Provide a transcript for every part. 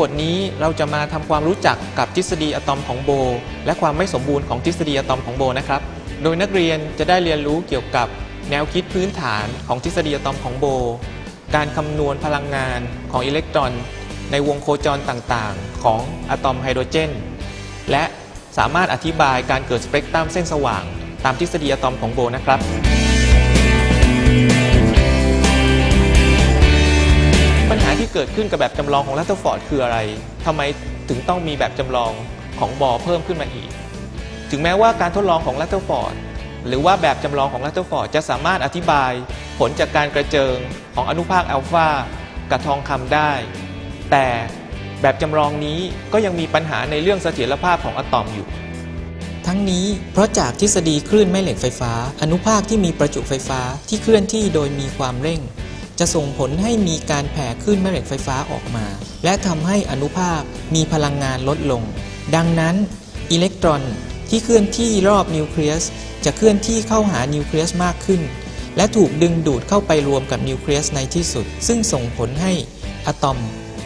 บทนี้เราจะมาทำความรู้จักกับทฤษฎีอะตอมของโบ และความไม่สมบูรณ์ของทฤษฎีอะตอมของโบนะครับ โดยนักเรียนจะได้เรียนรู้เกี่ยวกับแนวคิดพื้นฐานของทฤษฎีอะตอมของโบ การคำนวณพลังงานของอิเล็กตรอน ในวงโคจรต่างๆ ของอะตอมไฮโดรเจน และสามารถอธิบายการเกิดสเปกตรัมเส้นสว่าง ตามทฤษฎีอะตอมของโบนะครับ เกิดขึ้นกับแบบจำลองของลัตเตอร์ฟอร์ดคืออะไรทำไมถึงต้องมีแบบจำลองของบอเพิ่มขึ้นมาอีก ถึงแม้ว่าการทดลองของลัตเตอร์ฟอร์ดหรือว่าแบบจำลองของลัตเตอร์ฟอร์ดจะสามารถอธิบาย ผลจากการกระเจิงของอนุภาคอัลฟากับทองคำได้ แต่แบบจำลองนี้ก็ยังมีปัญหาในเรื่องเสถียรภาพของอะตอมอยู่ ทั้งนี้เพราะจากทฤษฎีคลื่นแม่เหล็กไฟฟ้า อนุภาคที่มีประจุไฟฟ้าที่เคลื่อนที่โดยมีความเร่ง จะส่งผลให้มีการแผ่คลื่นแม่เหล็กไฟฟ้าออกมา และทำให้อนุภาคมีพลังงานลดลง ดังนั้นอิเล็กตรอนที่เคลื่อนที่รอบนิวเคลียสจะเคลื่อนที่เข้าหานิวเคลียสมากขึ้น และถูกดึงดูดเข้าไปรวมกับนิวเคลียสในที่สุด ซึ่งส่งผลให้อะตอม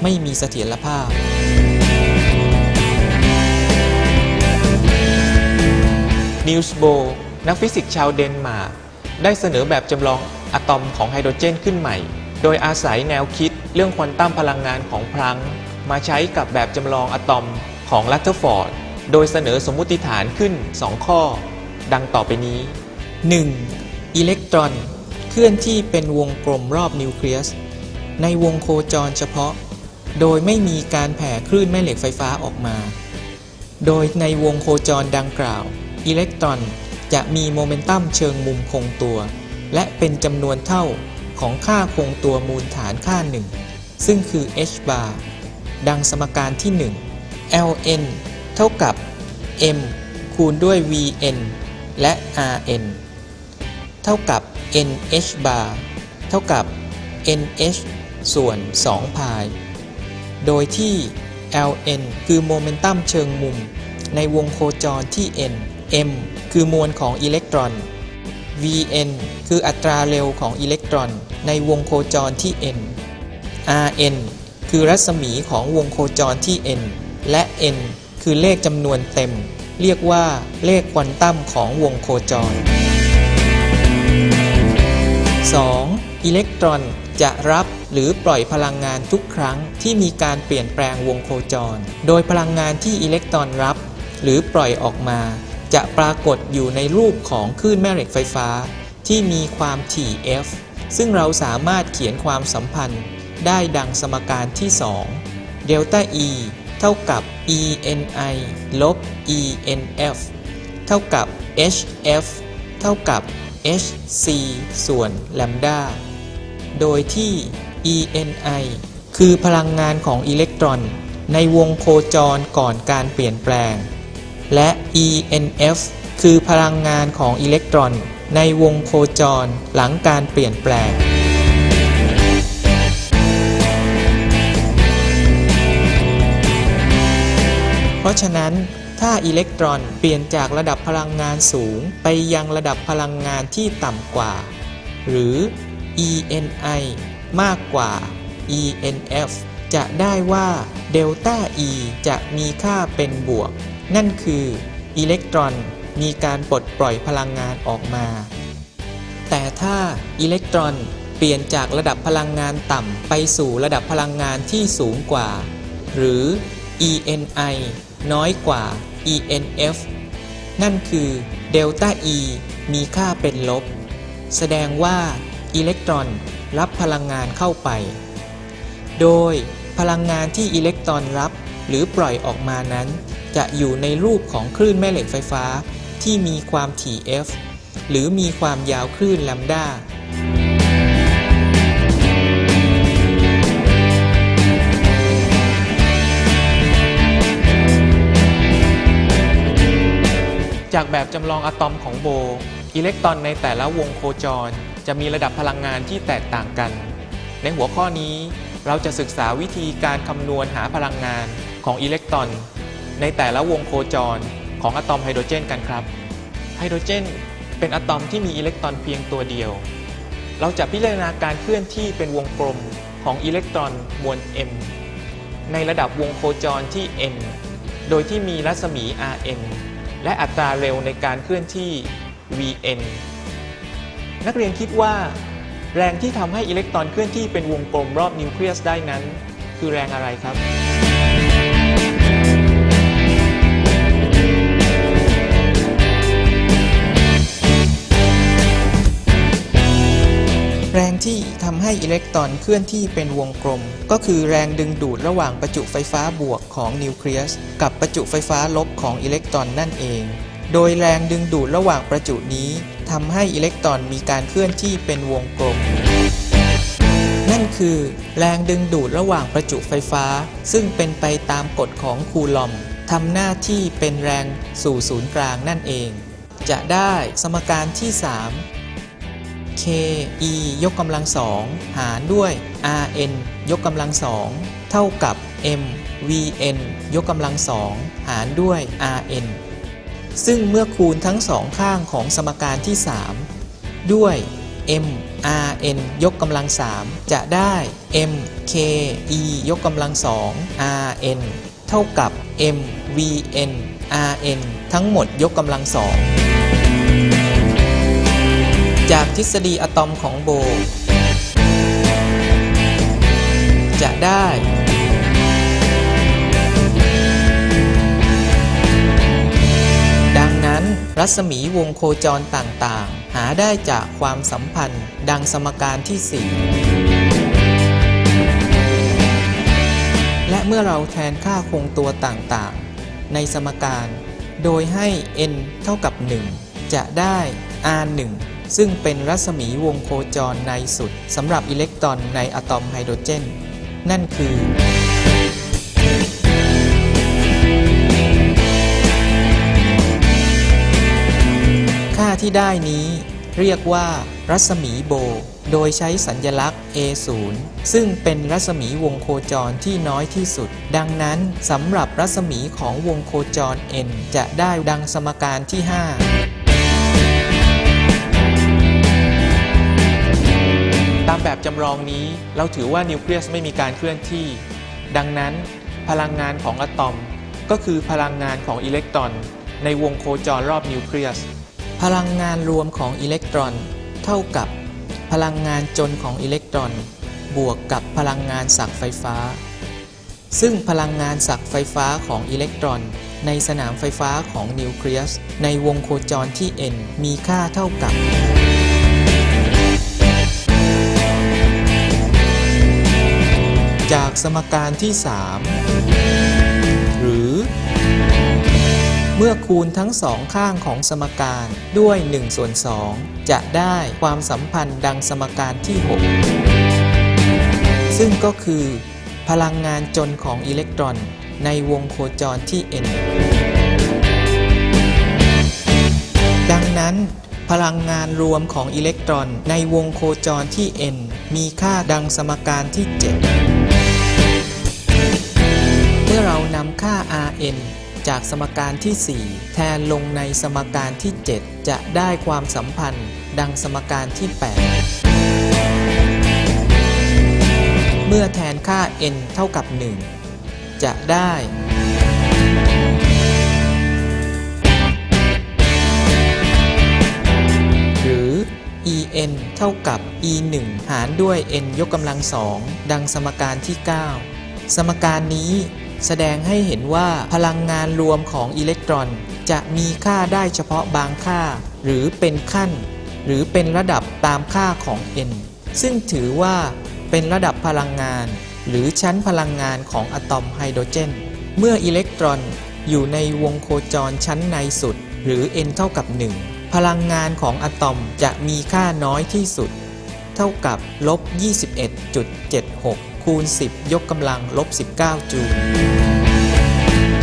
ไม่มีเสถียรภาพนิวส์โบนักฟิสิกส์ชาวเดนมาร์กได้เสนอแบบจำลอง อะตอมของไฮโดรเจนขึ้นใหม่ โดยอาศัยแนวคิดเรื่องควอนตัมพลังงานของพลัง มาใช้กับแบบจำลองอะตอมของลัตเทอร์ฟอร์ด โดยเสนอสมมุติฐานขึ้น 2 ข้อ ดังต่อไปนี้ 1. อิเล็กตรอน เคลื่อนที่เป็นวงกลมรอบนิวเคลียส ในวงโคจรเฉพาะ โดยไม่มีการแผ่คลื่นแม่เหล็กไฟฟ้าออกมา โดยในวงโคจรดังกล่าว อิเล็กตรอนจะมีโมเมนตัมเชิงมุมคงตัว และเป็นจำนวนเท่าของค่าคงตัวมูลฐานค่าหนึ่งซึ่งคือ h bar ดังสมการที่ 1 ln เท่ากับ m คูณด้วย vn และ rn เท่ากับ nh bar เท่ากับ nh ส่วน 2 พาย โดยที่ ln คือโมเมนตัมเชิงมุม ในวงโคจรที่ n m คือมวลของอิเล็กตรอน vn คืออัตราเร็วของอิเล็กตรอนในวงโคจรที่ n rn คือรัศมีของวงโคจรที่ n และ n คือเลขจำนวนเต็ม เรียกว่าเลขควอนตัมของวงโคจร 2. อิเล็กตรอนจะรับหรือปล่อยพลังงานทุกครั้งที่มีการเปลี่ยนแปลงวงโคจร โดยพลังงานที่อิเล็กตรอนรับ หรือปล่อยออกมา จะปรากฏอยู่ในรูปของคลื่นแม่เหล็กไฟฟ้า ที่มีความถี่ f ซึ่งเราสามารถเขียนความสัมพันธ์ได้ดังสมการที่2เดลต้า E เท่ากับ ENI ลบ ENF เท่ากับ HF เท่ากับ hc ส่วนแลมดาโดยที่ ENI คือพลังงานของอิเล็กตรอน ในวงโคจรก่อนการเปลี่ยนแปลง และ ENF คือพลังงานของอิเล็กตรอน ในวงโคจรหลังการเปลี่ยนแปลง เพราะฉะนั้นถ้าอิเล็กตรอนเปลี่ยนจากระดับพลังงานสูงไปยังระดับพลังงานที่ต่ำกว่า หรือ ENI มากกว่า ENF จะได้ว่าเดลต้า E จะมีค่าเป็นบวก นั่นคืออิเล็กตรอนมีการปลดปล่อยพลังงานออกมา แต่ถ้าอิเล็กตรอนเปลี่ยนจากระดับพลังงานต่ำ ไปสู่ระดับพลังงานที่สูงกว่า หรือ ENI น้อยกว่า ENF นั่นคือเดลต้า E มีค่าเป็นลบ แสดงว่าอิเล็กตรอนรับพลังงานเข้าไป โดยพลังงานที่อิเล็กตรอนรับหรือปล่อยออกมานั้น จะอยู่ในรูปของคลื่นแม่เหล็กไฟฟ้า ที่มีความถี่ f หรือมีความยาวคลื่นแลมดาจากแบบจำลองอะตอมของโบ อิเล็กตรอนในแต่ละวงโคจร จะมีระดับพลังงานที่แตกต่างกัน ในหัวข้อนี้เราจะศึกษาวิธีการคำนวณหาพลังงานของอิเล็กตรอน ในแต่ละวงโคจรของอะตอมไฮโดรเจนกันครับ ไฮโดรเจน เป็นอะตอมที่มีอิเล็กตรอนเพียงตัวเดียว เราจะพิจารณาการเคลื่อนที่เป็นวงกลมของอิเล็กตรอนมวล m ในระดับวงโคจรที่ n โดยที่มีรัศมี rn และอัตราเร็วในการเคลื่อนที่ vn นักเรียนคิดว่า แรงที่ทำให้อิเล็กตรอนเคลื่อนที่เป็นวงกลมรอบนิวเคลียสได้นั้น คือแรงอะไรครับ ที่ทำให้อิเล็กตรอนเคลื่อนที่เป็นวงกลม ก็คือแรงดึงดูดระหว่างประจุไฟฟ้าบวกของนิวเคลียสกับประจุไฟฟ้าลบของอิเล็กตรอนนั่นเอง โดยแรงดึงดูดระหว่างประจุนี้ทำให้อิเล็กตรอนมีการเคลื่อนที่เป็นวงกลม นั่นคือ แรงดึงดูดระหว่างประจุไฟฟ้า ซึ่งเป็นไปตามกฎของคูลอมทำหน้าที่เป็นแรงสู่ศูนย์กลางนั่นเอง จะได้สมการที่ 3 k e ยกกำลังสองหารด้วย r n ยกกำลังสองเท่ากับ m v n ยกกำลังสองหารด้วย r n ซึ่งเมื่อคูณทั้งสองข้างของสมการที่ 3 ด้วย m r n ยกกำลังสามจะได้ m k e ยกกำลังสอง r n เท่ากับ m v n r n ทั้งหมดยกกำลังสอง จากทฤษฎีอะตอมของโบ จะได้ ดังนั้นรัศมีวงโคจรต่างๆ หาได้จากความสัมพันธ์ ดังสมการที่ 4 และเมื่อเราแทนค่าคงตัวต่างๆ ในสมการ โดยให้ n เท่ากับ 1 จะได้ r1 ซึ่งเป็นรัศมีวงโคจรในสุดสำหรับอิเล็กตรอนในอะตอมไฮโดรเจน นั่นคือ ค่าที่ได้นี้เรียกว่ารัศมีโบ โดยใช้สัญญลักษณ์ A0 ซึ่งเป็นรัศมีวงโคจรที่น้อยที่สุด ดังนั้นสำหรับรัศมีของวงโคจร n จะได้ดังสมการที่ 5 แบบจำลองนี้ เราถือว่านิวเคลียสไม่มีการเคลื่อนที่ ดังนั้น พลังงานของอะตอม ก็คือพลังงานของอิเล็กตรอน ในวงโคจรรอบนิวเคลียส พลังงานรวมของอิเล็กตรอน เท่ากับ พลังงานจนของอิเล็กตรอน บวกกับพลังงานสักไฟฟ้า ซึ่งพลังงานสักไฟฟ้าของอิเล็กตรอน ในสนามไฟฟ้าของนิวเคลียส ในวงโคจรที่ n มีค่าเท่ากับ สมการที่ 3 หรือ เมื่อคูณทั้งสองข้างของสมการด้วย1ส่วน2จะได้ความสัมพันธ์ดังสมการที่ 6 ซึ่งก็คือ พลังงานจนของอิเล็กตรอนในวงโคจรที่ n ดังนั้น พลังงานรวมของอิเล็กตรอนในวงโคจรที่ n มีค่าดังสมการที่ 7 มื่อเรานำค่า Rn จากสมการที่ 4 แทนลงในสมการที่ 7 จะได้ความสัมพันธ์ ดังสมการที่ 8 เมื่อแทนค่า n เท่ากับ 1 จะได้ หรือ en เท่ากับ e 1 หารด้วย n ยกกำลังสองดังสมการที่ 9 สมการนี้ แสดงให้เห็นว่าพลังงานรวมของอิเล็กตรอน จะมีค่าได้เฉพาะบางค่า หรือเป็นขั้น หรือเป็นระดับตามค่าของ n ซึ่งถือว่าเป็นระดับพลังงาน หรือชั้นพลังงานของอะตอมไฮโดรเจน เมื่ออิเล็กตรอนอยู่ในวงโคจรชั้นในสุด หรือ n เท่ากับ 1 พลังงานของอะตอมจะมีค่าน้อยที่สุด เท่ากับลบ21.76 คูณ 10 ยกกำลังลบ 19 จูล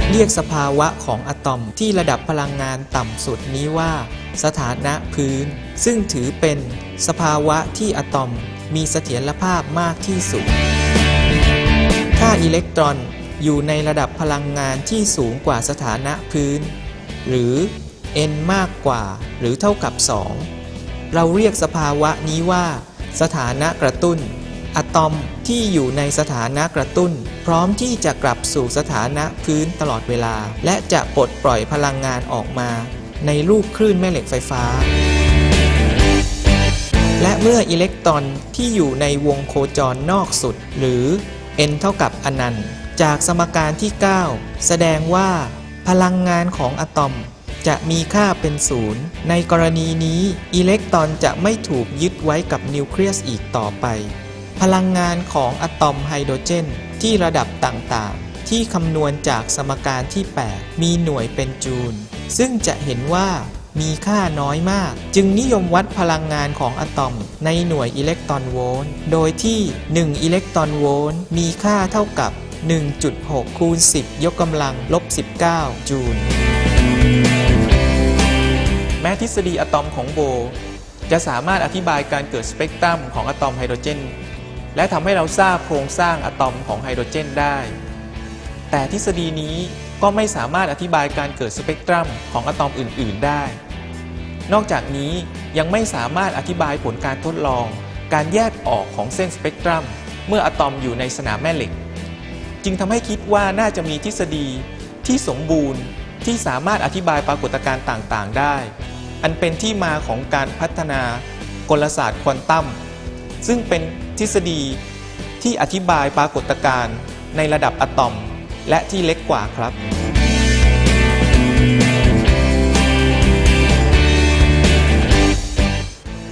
เรียกสภาวะของอะตอมที่ระดับพลังงานต่ำสุดนี้ว่า สถานะพื้น ซึ่งถือเป็นสภาวะที่อะตอมมีเสถียรภาพมากที่สุด ถ้าอิเล็กตรอนอยู่ในระดับพลังงานที่สูงกว่าสถานะพื้น หรือ n มากกว่าหรือเท่ากับ 2 เราเรียกสภาวะนี้ว่า สถานะกระตุ้น อะตอมที่อยู่ในสถานะกระตุ้น พร้อมที่จะกลับสู่สถานะพื้นตลอดเวลา และจะปลดปล่อยพลังงานออกมา ในรูปคลื่นแม่เหล็กไฟฟ้า และเมื่ออิเล็กตรอนที่อยู่ในวงโคจรนอกสุด หรือ n เท่ากับอนันต์จากสมการที่ 9 แสดงว่า พลังงานของอะตอมจะมีค่าเป็นศูนย์ ในกรณีนี้อิเล็กตรอนจะไม่ถูกยึดไว้กับนิวเคลียสอีกต่อไป พลังงานของอะตอมไฮโดรเจน ที่ระดับต่างๆ ที่คำนวณจากสมการที่ 8 มีหน่วยเป็นจูล ซึ่งจะเห็นว่ามีค่าน้อยมาก จึงนิยมวัดพลังงานของอะตอมในหน่วยอิเล็กตรอนโวลต์โดยที่ 1 อิเล็กตรอนโวลต์มีค่าเท่ากับ 1.6 คูณ 10 ยกกำลังลบ 19 จูล แม้ทฤษฎีอะตอมของโบ จะสามารถอธิบายการเกิดสเปกตรัมของอะตอมไฮโดรเจน และทำให้เราทราบโครงสร้างอะตอมของไฮโดรเจนได้ แต่ทฤษฎีนี้ก็ไม่สามารถอธิบายการเกิดสเปกตรัมของอะตอมอื่น ๆ ได้ นอกจากนี้ยังไม่สามารถอธิบายผลการทดลอง การแยกออกของเส้นสเปกตรัมเมื่ออะตอมอยู่ในสนามแม่เหล็ก จึงทำให้คิดว่าน่าจะมีทฤษฎีที่สมบูรณ์ที่สามารถอธิบายปรากฏการณ์ต่าง ๆ ได้ อันเป็นที่มาของการพัฒนากลศาสตร์ควอนตัมซึ่งเป็น ทฤษฎีที่อธิบายปรากฏการณ์ในระดับอะตอม และที่เล็กกว่าครับ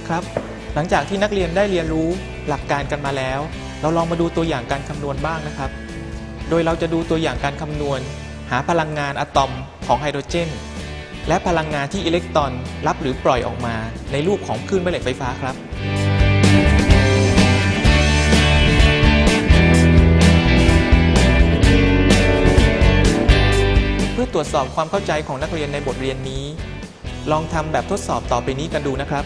ครับ หลังจากที่นักเรียนได้เรียนรู้หลักการกันมาแล้ว เราลองมาดูตัวอย่างการคำนวณบ้างนะครับ โดยเราจะดูตัวอย่างการคำนวณ หาพลังงานอะตอมของไฮโดรเจน และพลังงานที่อิเล็กตรอนรับหรือปล่อยออกมาในรูปของคลื่นแม่เหล็กไฟฟ้าครับ ตรวจสอบความเข้าใจของนักเรียนในบทเรียนนี้ ลองทำแบบทดสอบต่อไปนี้กันดูนะครับ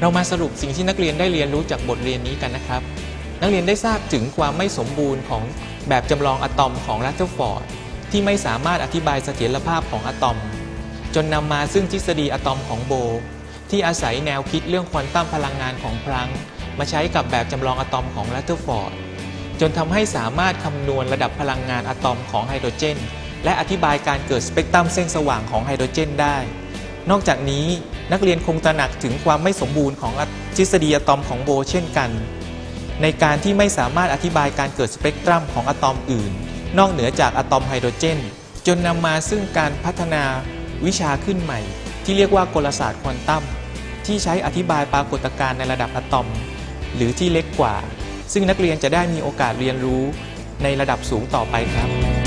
เรามาสรุปสิ่งที่นักเรียนได้เรียนรู้จากบทเรียนนี้กันนะครับ นักเรียนได้ทราบถึงความไม่สมบูรณ์ของแบบจำลองอะตอมของรัตเทอร์ฟอร์ดที่ไม่สามารถอธิบายเสถียรภาพของอะตอม จนนำมาซึ่งทฤษฎีอะตอมของโบ ที่อาศัยแนวคิดเรื่องควอนตัมพลังงานของพลัง มาใช้กับแบบจำลองอะตอมของรัตเทอร์ฟอร์ดจนทำให้สามารถคำนวณระดับพลังงานอะตอมของไฮโดรเจน และอธิบายการเกิดสเปกตรัมเส้นสว่างของไฮโดรเจนได้ นอกจากนี้นักเรียนคงตระหนักถึงความไม่สมบูรณ์ของทฤษฎีอะตอมของโบเช่นกัน ในการที่ไม่สามารถอธิบายการเกิดสเปกตรัมของอะตอมอื่น นอกเหนือจากอะตอมไฮโดรเจน จนนำมาซึ่งการพัฒนาวิชาขึ้นใหม่ ที่เรียกว่ากลศาสตร์ควอนตัมที่ใช้อธิบายปรากฏการณ์ในระดับอะตอม หรือที่เล็กกว่า ซึ่งนักเรียนจะได้มีโอกาสเรียนรู้ในระดับสูงต่อไปครับ